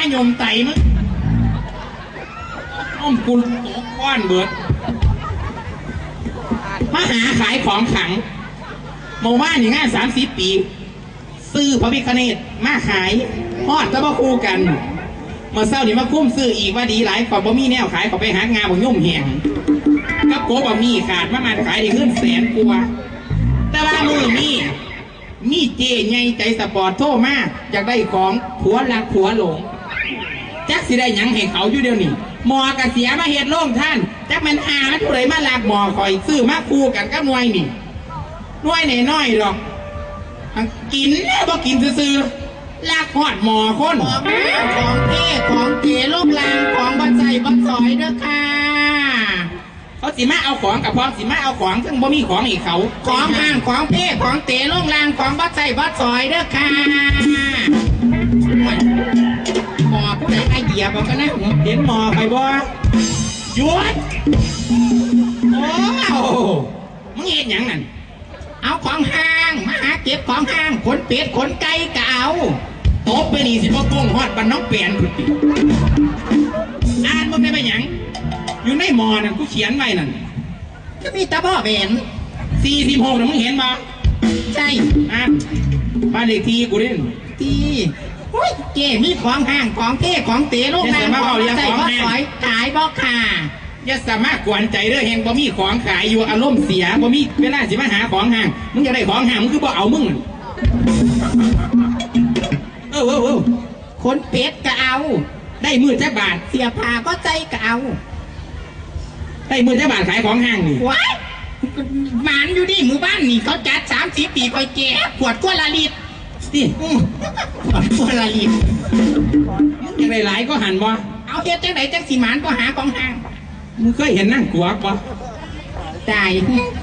ายมไตมึงอ้อมกุลตกก้อนเบิดมาหาขายของขังเมื่านอย่างงานสามสิบปี ซื้อพระพิคเนตมาขายฮอดจะมาคู่กันมื่อเศร้านี่มาคุ้มซื้ออีกว่าดีหลายขอบบ่มีแนวขายขอไปหางานบ่ยุ่มแหงกับโกบ่มีขาดมามาขายได้ขึ้นแสนกว่าแต่ว่ามือมีมีเจใหญ่ใจสปอร์ตโทรมากอยากได้ของผัวรักผัวหลง สิได้หยังให้เขาอยู่เดียวนี้หมอกระเสียมาเฮ็ดโล่งท่านจักมันหามันผู้ใดมาลากหมอคอยซื้อมาคู่กันกับหน่วยนี่หน่วยนน้อยๆหรอกอันกินแล้วบ่กินซื่อๆลากหอดหมอคน ของแม่ของเท่ของเก๋ลูกลางของบันใส่บันสอยเด้อค่ะ เขาสิมาเอาของกับพร้อมสิมาเอาของซึ่งบ่มีของอีกเขา ของห้างของเท่ของเต๋ลูกลางของบันใส่บันสอยเด้อค่ะ ยียบเอากันนะเห็นหมอไปบ่หยุดโอ้มึงเห็นหยังนั่นเอาของห้างมาหาเก็บของห้างขนเป็ดขนไก่ก็เอาตบไปนี่สิบ่โกงฮอดบ้านน้องเปลี่ยนพุ่นติอ่านบ่ได้ไปหยังอยู่ในหมอนั่นกูเขียนไว้นั่นก็มีแตะบ่อแหวน46น่ะมึงเห็นบ่ใช่อะบ้านเลขที่กูนี่ตี อุ้ยเก๋มีของห้างของเท่ของเต๋ลูกลางของบันใส่บันสอยขายบ่ค่ะอย่าสามารถกวนใจเด้อแฮงบ่มีของขายอยู่อารมณ์เสียบ่มีเวลาสิมาหาของห่างมึงจะได้ของห่างมึงคือบ่เอามึงนั่นเออเออเออขนเป็ดก็เอา ได้มือจักบาทเสียผ้าก็ใจก็เอา ได้มือจักบาทขายของห่างนี่ว้ายหมานอยู่นี่หมู่บ้านนี่เขาจัดสามสีปีคอยแก่ขวดกวนละลิตร สิอื้อขวดกวนละลิตรมึงอยากได้หลายก็หันบ่เอาเฮ็ดจังไหนจังสีหมานก็หาของห่างมึงเคยเห็นนั่งกัวบ่ตาย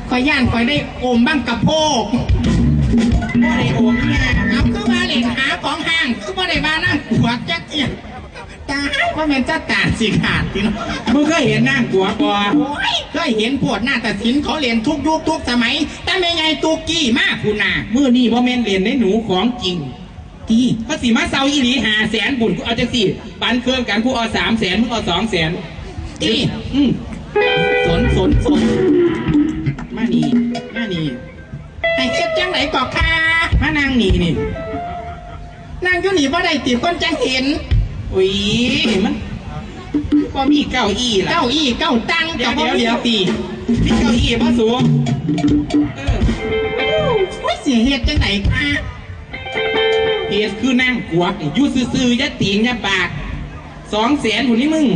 คอยย่านคอยได้โอมบ้างกระโพกบ่ได้โอมเนี่ยเอาคือว่าเล่นหาของห่างคือว่าได้มานั่งขวดจักเจีย ตายว่าแม่นจะตาดสิขาดติเนาะมึงเคยเห็นนั่งกัวบ่โอ้ยเคยเห็นพวดหน้าตัดสินเขาเรียนทุกยุคทุกสมัย แต่ไม่ไงตุกกี้มากคุณน่ะมื้อนี้บ่แม่นเล่นในหนูของจริงที่ภาษีมาเซาอีหลีหาแสนบุญกูเอาจังสี่ปันเครื่องกันผู้เอาสามแสนมึงเอาสองแสนที่อืมสนสนสนมานี่มานี่ให้เฮ็ดจังไหนก็ค่ะมานั่งนี่นี่นางอยู่นี่บ่ได้ติคนจังเห็น อุ้ยมันก็มีเก้าอี้ล่ะเก้าอี้เก้าตังเดี๋ยวบ่เดี๋ยวเดี๋ยวตีมีเก้าอี้มาสูงเออไม่เสียเฮ็ดจังไหนค่ะเฮ็ดคือนั่งกวกนี่อยู่ซื่อๆอย่าตีงอย่าปากสองแสนหุ่นนี่มึง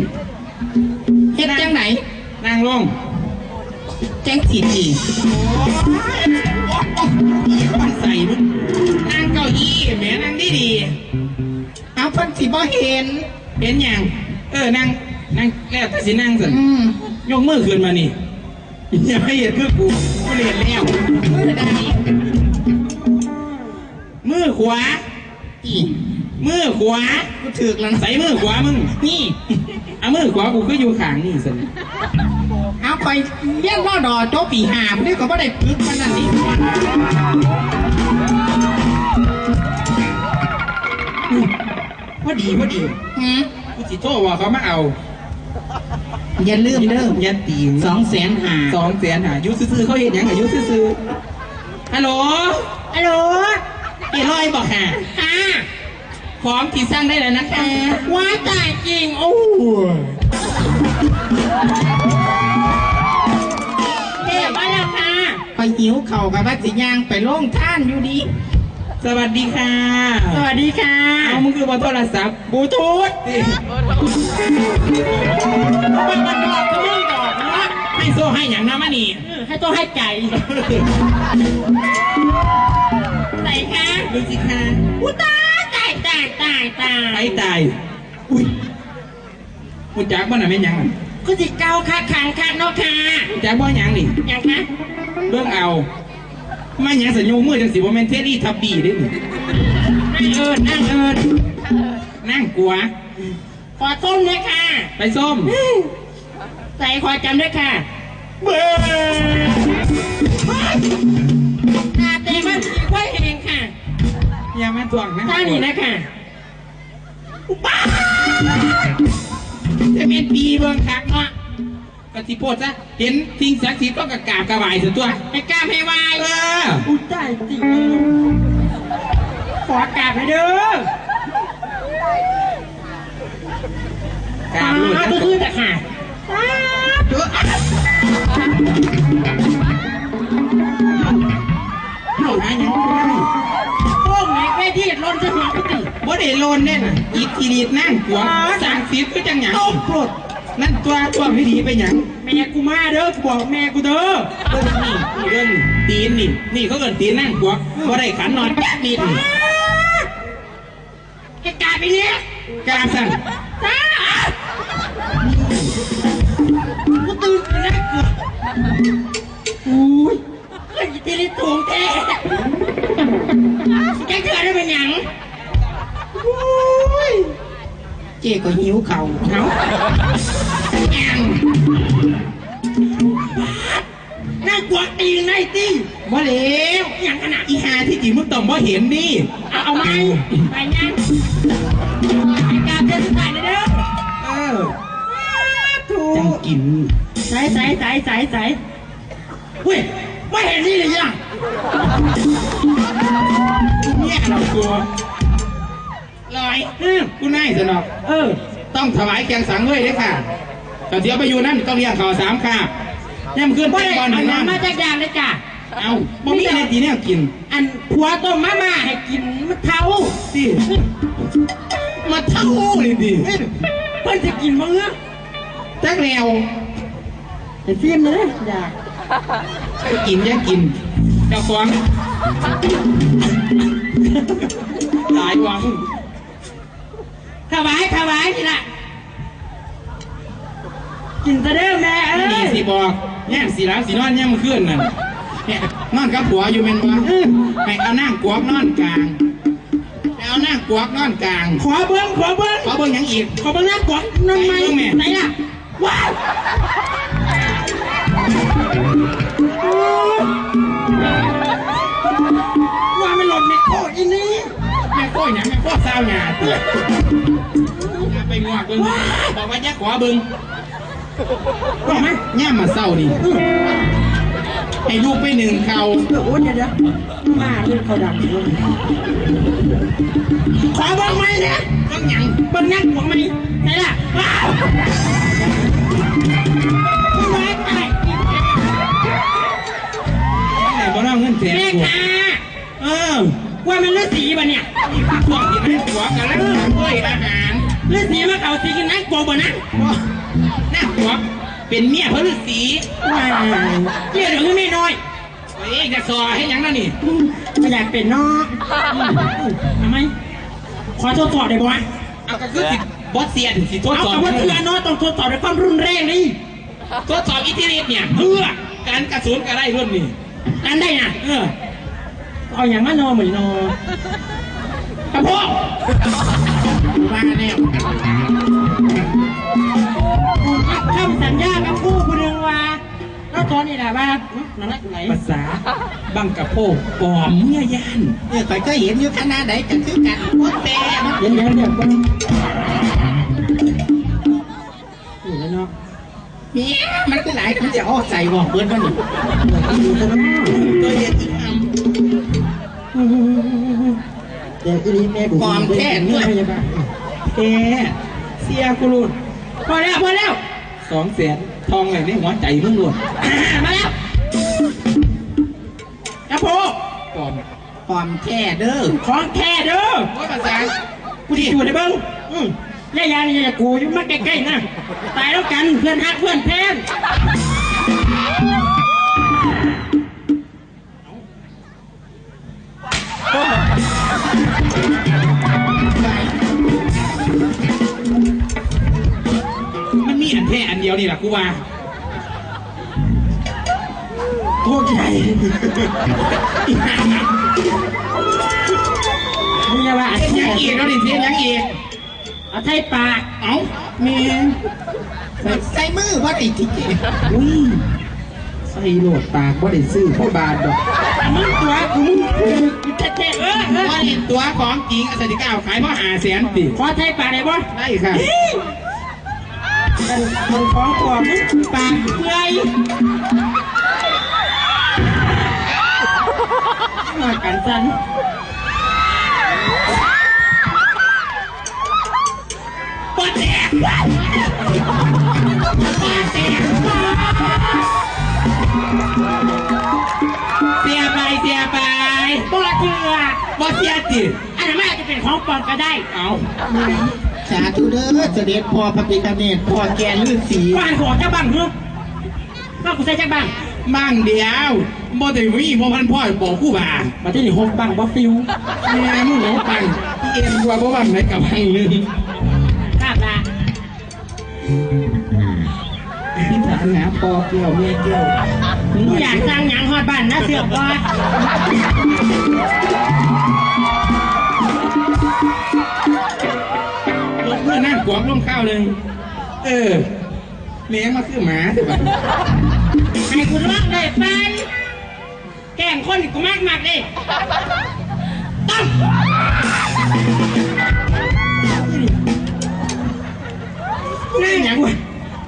เฮ็ดจังไหนนั่งลงจังสิทีมันใส่ พิ่นสิบ่เห็นๆเห็นยังเออนั่งนั่งแล้วแต่สินั่งสิอืมยกมือขึ้นมานี่อย่าให้เห็นคือกูกูเรียนแล้วมือใดมือขวาอีมือขวากูถึกแล้วนะใส่มือขวามึงนี่เอามือขวากูก็อยู่ข้างนี่สิเอาไปเรียนรอดอโจบปีหาบ่ได้ก็บ่ได้พึกปานนั้นนี่พ อดีพอดีหืมกูสิโทษว่าเขามาเอาอย่าลืมเด้อยันตีสองแสนหาสองแสนหาอยุซื่อๆเขาเห็นยังอายุซื่อๆฮัลโหลฮัลโหลเอ้ลอยบอกค่ะค่ะของที่สร้างได้แล้วนะคะว่าจ่ายจริงโอ้เก็บไว้แล้วค่ะคอยหิวเข่ากับว่าสิย่างไปลงท่านอยู่ดี สวัสดีค่ะ สวัสดีค่ะ เอามึงคือบนโทรศัพท์บลูทูธสิมันมาดอกก็มึงดอกนะให้โซ่ให้อย่างน้ำมันนี่ ให้ต้องให้ไก่ไหนคะดูสิค่ะอุยตายตายตายตายตาไปยตาย อุ้ยคุณจักบ้านไหนะแม่นหยังอะก็สิเกาค่ะขังค่ะเนาะค่ะคุณจักบ้านหยังนี่ยังคะเรื่องเอา มาหยังสัญญงมือจังสิบ่แม่นเทรี่ทับบี้เด้นี่นั่งเอิญนั่งเอิญนั่งกลัว ขอส้มด้วยค่ะ ไปส้ม ใส่ขอจำด้วยค่ะเบ้อตาเต็มมันสีกล้วยเองค่ะอย่ามาทวงนะท่านี้นะค่ะป้าจะเป็นปีเบิ่งคักเนาะ กติโพดซะเห็นสิ่งศักดิ์สิทธิ์ก็กระกราบกระไหวสุดตัวให้กล้าให้วายเอออุ้ยได้จริงขอกราบให้เด้อกราบลูกก็คือแต่ค่ะเอาหาหยังบ่ได้พวกไหนแค่ที่ล้นจะหัวกูติบ่ได้โลนแน่น่ะอีทีรีดนั่งกวงสั่งสิทธิ์คือจังหยังต้องปลด นั่นตัวตัวไม่ดีไปหยังแม่กูมาเด้อกูบอกแม่กูเด้อเบิ่งนี่นี่เบิ่งตีนนี่ นี่เขาเอิ้นตีนนั่งกวงบ่ได้ขันนอนแป๊บนิดนี่แกกราบไปเนี้ยกราบสั่นจ้ากูตื่นแล้วกู เห็นนี่เอาเอาไหมไปงั้นไปการเดินสายเลยเด้อเออถูจังกกินใส่ใส่ใส่ใส่ใส่เฮ้ยไม่เห็นนี่เลยยังเนี่ยเรากลัวลอยอืมกูนายสนอกเออ ต้องถวายแกงสังเว้ยเด้อค่ะแต่เดี๋ยวไปอยู่นั่นต้องเรียกเขาสามคาบเนี่ยมันขึ้นบ่ไปได้ก่อนเอาหนึ่งน้ำมาน้ำจากยานเลยจ้ะ เอาบ่มีอะไรตีเนี่ยกิน อันผัวต้มมาม่าให้กินมันเท่าสิมาเท่าเลยดิเพิ่นจะกินมั้งเนอะจักแนวเห็นฟิล์มเลยอยากไปกินอยังกินเจ้าของตายวังถวายถวายนี่ละกินซะเด้อแม่เอ้นี่ยสิบอกเนี่ยสิรับสินอนเนี่ยมันขึ้นน่ะเนี่ย นอนกับผัวอยู่เป็นวะให้เอานั่งกวกนอนกลางให้เอานั่งกวกนอนกลางขอเบิ้งขอเบิ้งขอเบิ่งหยังอีกขอเบิ้งหน้ากดนั่นไหมไหนเบิ่งแม่ไหนล่ะว้าวว่าไม่หล่นในโคตรอีนี้แม่โก้ยหยังแม่โก้เศร้าหยาเตือนอย่าไปงอกเบิ่งบอกว่าอย่าขวาเบิ่งว่าไหมย่ามมาเศร้านี่ ให้ลูกไปหนึ่งเขาเดี๋ยวโอ้ยเดี๋ยวเดี๋ยวมาเรื่องเขาดับอีกแล้วขอเบิ้งไหมเนี่ยเบิ่งหยังเบิ้งนั่งหัวไหมไหนล่ะว้าวไม่ไหวไปไหนบ่น้องเงินแสนแม่กว่าค่ะเออว่ามันเลือดสีป่ะเนี่ยพวกที่ให้ผัวกันแล้วเฮ้ยอาหารเลือดสีมาเขาสีกินนั่งโกบ่นะหน้าผัว เป็นเมียพระฤาษีว้าวเกี่ยวเดี๋ยวไม่น้อยเอ้ยจะซอให้หยังนั่นนี่ไม่อยากเป็นเนาะทำไมขอทดสอบได้บ่วะเอาก็คือสิบอสเซียนสิทดเอาสอบกับว่าเถื่อนเนาะต้องทดสอบด้วยความรุนแรงนี่ทดสอบอิทธิฤทธิ์เนี่ยเพื่อการกระสุนกระไรรุ่นนี่กันได้น่ะเออเอาอย่างมาโนเหมือนโนกระเพาะมาแน ตอนนี้แหละว่านั่นแหละไหนภาษาบังกระโพกปลอมเมียยานเนี่ยไปก็เห็นอยู่ขนาดไหนกันคือกันโคตรแต่มันเดี๋ยวเดี๋ยวเดี๋ยวก่อนนี่แล้วเนาะเมียมันก็หลายคนจะอ้อใส่บอกเบิร์ดว่านี่ดูซะเนาะตัวเดียวอีกคเดี๋ยวอีนี้แม่บุ๋มพยาบาลแกเสียกูรุนพอแล้วพอแล้ว สองแสนทองอะไรในหัวใจมึงหลดอ่ามาแล้วกระโปงปลอมำความแค่เด้อของแท้เด้อโอ้ยภาษากูที่อยู่ในเบิ้งอืมย่ายานี่อย่ากูอยู่มาใกล้ๆนะตายแล้วกันเพื่อนฮักเพื่อนแพน มันมีอันแท้อันเดียวนี่แหละกูว่าโทษใจมึงอย่าว่าเสียงยังอีกแล้วนี่เสียงยังอีกเอาไทยปากเอ้าเมียใส่มือว่าติดที่เจอุ้ยใส่โหลดปากบ่ได้ซื้อพ่อบาทดอกมึงตัวกูมึงกูเจ๊เออเออว่าเห็นตัวของจริงอสติก้าวขายพ่อหาแสนติขอไทยปากได้บ่ได้ค่ะ มันมันฟ้องตัวมึงปากเปื่อยมากันสันปวดแตกปวดแตกเสียไปเสียไปตัวเถื่อบ่เสียติอันนั้นไม่จจะเป็นของปลอมก็ได้ เอา สาธุเด้อเสด็จพ่อพระพิฆเนศพ่อแกฤาษีกวานหัวเจ้าบังเนาะว่ากูใส่เจ้าบังบ้างเดียวบ่ได้มีบ่พันพ่อบอกกูบ่ามาที่นี่หกบังบ่ฟิวแม่มึงหลงปังเอ็นกว่าบ่บังไหนกับบังนึงภาพละที่ฐานหาปอเกี่ยวเมียเกี่ยวมึงอยากสร้างหยังฮอดบ้านนะเสือกว่ารถเพื่อน นั่งกวางลงข้าวเลยเออเลี้ยงมาคือหมาแต่ว่าให้กูรักได้ไป แกล้งคนกูมากมากเลยตั้มนี่หยังวะ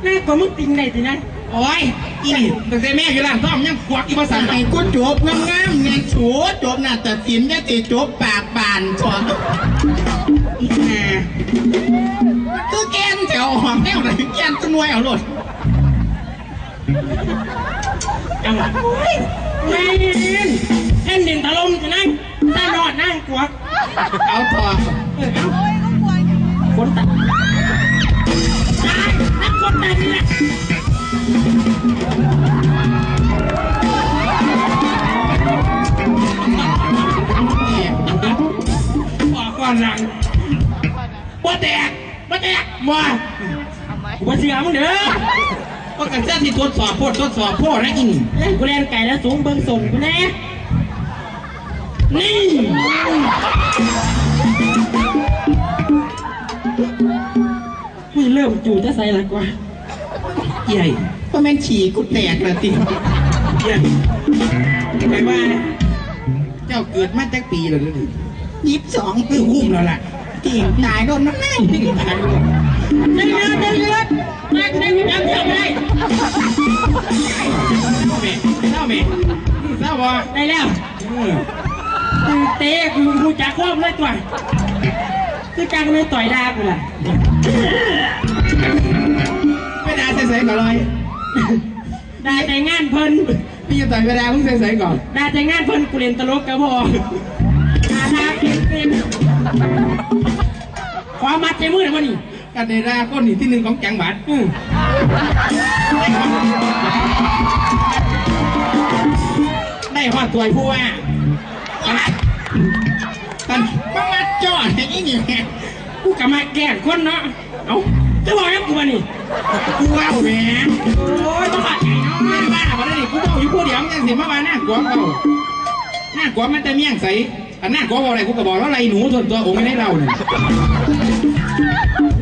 แม่ก็มึงติงได้สินะโอ้ยอีนี่ตั้งแต่แม่อยู่ร้านซ่อมยังกวักอีภาษาไหนให้กูจบงามๆเนี่ยสูจบน่ะตัดสินได้ติจบปากานสอนอีห่าคือแกนแถวหอมแนวไหนแกนตัวหน่วยเอาโลดเอาละแม่นแผ่นดินถล่มจะนั่งตาหนอดนั่งกวักเอาทอเออเอาคนตัดตายนักคนตายนี่แหละ บ่แตกบ่แตกมากูมาเสือมึงเด้อก็กันเส้นที่ทดสอบโพดทดสอบโพดนะอินเล่นกูเล่นไก่แล้วสูงเบิ้งส่งกูแน่นี่มึงเริ่มจู่จะใส่ละกว่าใหญ่ก็แม่นฉี่กูแตกละติใหญ่ไปว่า เจ้าเกิดมาจากปีแล้วนี่ยิบสองคือคุ้มแล้วล่ะ กิ่งตายโดนมันแม่งตายแล้วเดือดเดือดเดือดมากูได้กูจำเที่ยวไม่ได้เศร้าแม่เศร้าแม่เศร้าบ่ได้แล้วเออกูเตะกูกูจักควบเลยตัวคือจังเลยต่อยดากูล่ะไม่ได้ใส่ๆก่อนเลยได้แต่งานเพิ่นพี่จะต่อยไม่ได้มึงใส่ๆก่อนได้แต่งานเพิ่นกูเรียนตลกกับพ่ออาณาเก่งเป็น มมัดใจมือหน่อยวันนี้กันในราก้นนี่ที่หนึ่งของจังหวัดอืได้หอดถวยผู้ว่าท่านมามาจอดให้อีนี่แม่กูกลับมาแก้คนเนาะ เอ้าจะบอกนะกูวันนี้กูเล่าแหม่โอ้ยต้องบาใจเนาะไม่ว่ามาได้ดิกูบอกอยู่ผู้เดียวมันยังสิมาว่าหน้ากวมเอาหน้ากวมมันจะเมี่ยงใส อันหน้ากวมอะไรกูก็บอกแล้วไรหนูส่วนตัวผมไม่ได้เล่าเนี่ย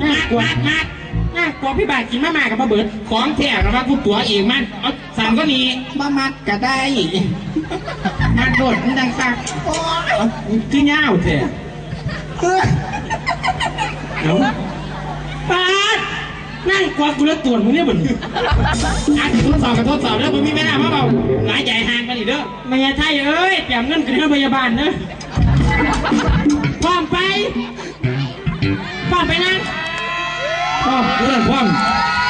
น่ากลัวมากน่ากลัวพี่บาทกินมามากับมาเบิดของแท้นะว่ากูตัวเองมันเอาสั่งก็นี่มามัดก็ได้มันโดดมันดังคักโอ้ยเอาคือเงาแท้เออเอาปาดนั่งกลัวกูแล้วตรวจมึงเนี่ยบ่นอันทดสอบกับทดสอบแล้วมึงมีไม่ได้มาเปล่าหลายใหญ่ห่างกันอีกเด้อมายาไทยเอ้ยเตรียมเงินขึ้นโรงพยาบาลเนอะ พร้อมไปพร้อมไปนะพ่อเพื่อนพ่อม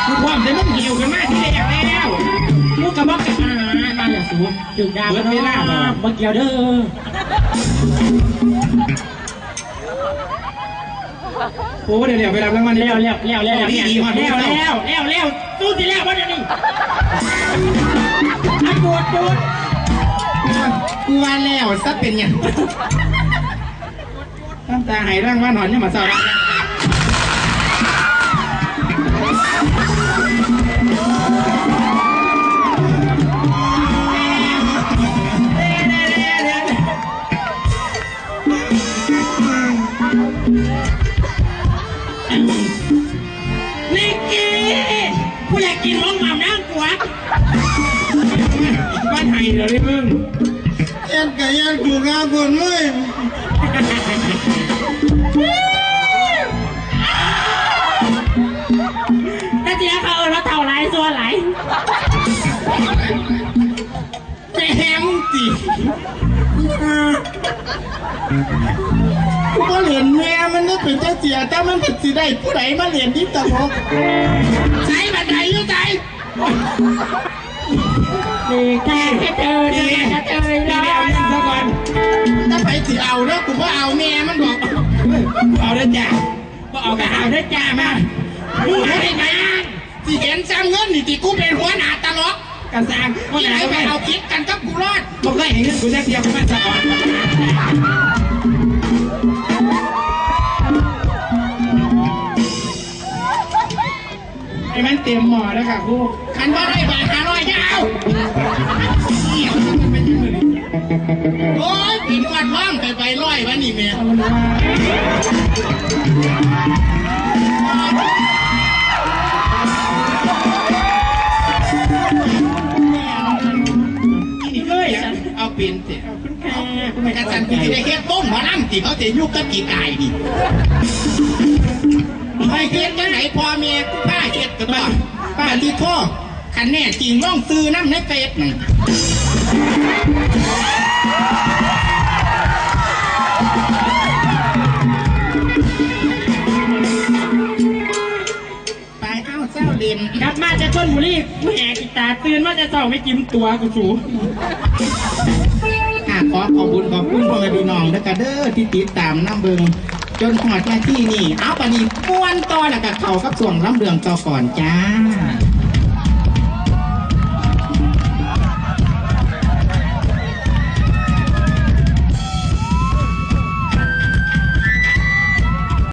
กูพ่อมแต่มึงหิวกันมากที่แรกแล้วลูกกระบอกกันอามาอย่าสูบจุดดาวเบิดเวลาบ่บ่เกี่ยวเด้อโอ้เดี๋ยวเดี๋ยวไปรับรางวัลแล้วแล้วแล้วแล้วแล้วดีดีมาแล้วแล้วแล้วแล้วสู้สิแล้ววันนี้อะปวดปวดกูว่าแล้วซะเป็นอย่าง ตั้งแต่หายร่างว่านหอนยังมาเศร้าลิกกี้กูอยากกินลงม่ำน้ำกวดบ้านไห้เหรอพี่มึง เอ็นกับเอ็นกูงาบนเว้ แต่เจ๊เขาเออแล้วเท่าไรส่วนไรแม่มึงสิกูมาเรียนแม่มันน่เป็นเจ้าเสียแต่มันเป็นสิได้ผู้ใดมาเหรียนที่ตลกใช้บันไดอยู่ใจนี่แค่แค่เจอเจอแค่เจอแล้ไสิเอาเนาะกูว่าเอาแม่มันบอกเอาเด้อจ้าบ่เอากระเอาเด้อจ้ามากูให้ไปสิเห็นซ้ำเงินนี่ที่กูเป็นหัวหน้าตลกกระซังบ่ที่ไหไหนนไปไปเอาเอาคิดกันกับกูรอดบ่เคยเห็นเงินกูจักเทียบกูมาซะก่อนไอ้มันเต็มหม้อแล้วค่ะครูคันว่าได้บาทห้าร้อยจะเอาโอ้ยปีนวันว่าง ไปร้อยวะนี่แม่นี่เลยเอาเป็นเสร็จแค่คุณไม่กระกสัระนสันกูจะได้เฮ็ดต้มหมอลำที่เขาจะยุกกับกี่กายดิไม่เฮ็ดจังไหนพ่อแม่กูป้าเฮ็ดก็ต้องป้าที่พ่อคันแน่จริงร่องซื้อน้ำในเฟซนั่นไป นบุรีแหกอีตาตื่นว่าจะเศร้าไม่จิ้มตัวกูสูอะขอขอบคุณขอบคุณพ่อแม่พี่น้องแล้วก็เด้อที่ติดตามน้ำเบิงจนหอดมาที่นี่ เอาปานี้ม้วนต่อแล้วก็เข่ากับส่วงลำเรืองต่อก่อนจ้า